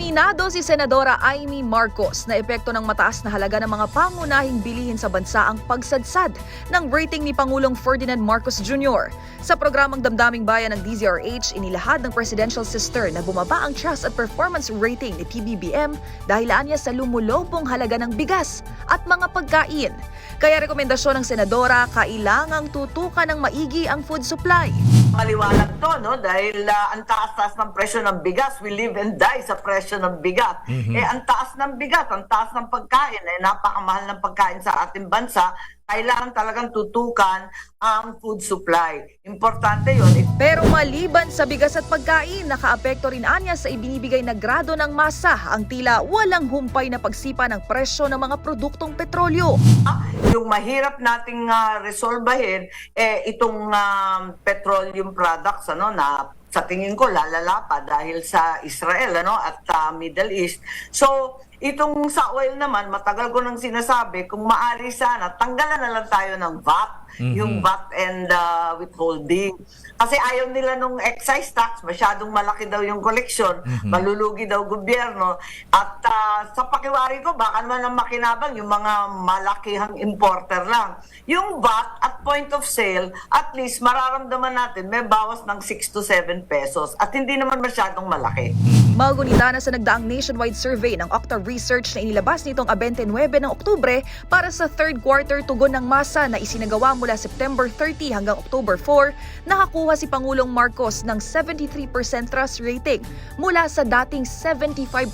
Aminado si Senadora Amy Marcos na epekto ng mataas na halaga ng mga pangunahing bilihin sa bansa ang pagsadsad ng rating ni Pangulong Ferdinand Marcos Jr. Sa programang Damdaming Bayan ng DZRH, inilahad ng presidential sister na bumaba ang trust at performance rating ni PBBM dahil anya sa lumulobong halaga ng bigas at mga pagkain. Kaya rekomendasyon ng senadora, kailangang tutukan ng maigi ang food supply. Maliwanag to, no? Dahil ah, ang taas-taas ng presyo ng bigas, we live and die sa presyo ng bigat. Eh, ang taas ng bigat, ang taas ng pagkain, eh, napakamahal ng pagkain sa ating bansa, kailangan talagang tutukan ang food supply. Importante. Eh, Pero maliban sa bigas at pagkain, nakaapekto rin anya sa ibinibigay na grado ng masa ang tila walang humpay na pagsipa ng presyo ng mga produktong petrolyo. Ah, yung mahirap nating uh, resolbahin eh itong um, petroleum products ano na sa tingin ko lalala pa dahil sa Israel ano at uh, Middle East. So itong sa oil naman matagal ko nang sinasabi kung maari sana tanggalan na lang tayo ng VAT, yung VAT and uh, withholding. Kasi ayaw nila nung excise tax, masyadong malaki daw yung collection, malulugi daw gobyerno. At ah, sa pakiwari ko, baka naman ang makinabang yung mga malakihang importer lang. Yung VAT at point of sale, at least mararamdaman natin may bawas ng 6 to 7 pesos at hindi naman masyadong malaki. Magunita na sa nagdaang nationwide survey ng Octa Research na inilabas nitong 29 ng Oktubre para sa third quarter tugon ng masa na isinagawa mula September 30 hanggang October 4, nakakuha si Pangulong Marcos ng 73% trust rating mula sa dating 75%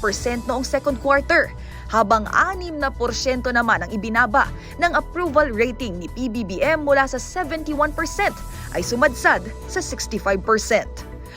noong second quarter, habang 6 na porsyento naman ang ibinaba ng approval rating ni PBBM mula sa 71% ay sumadsad sa 65%.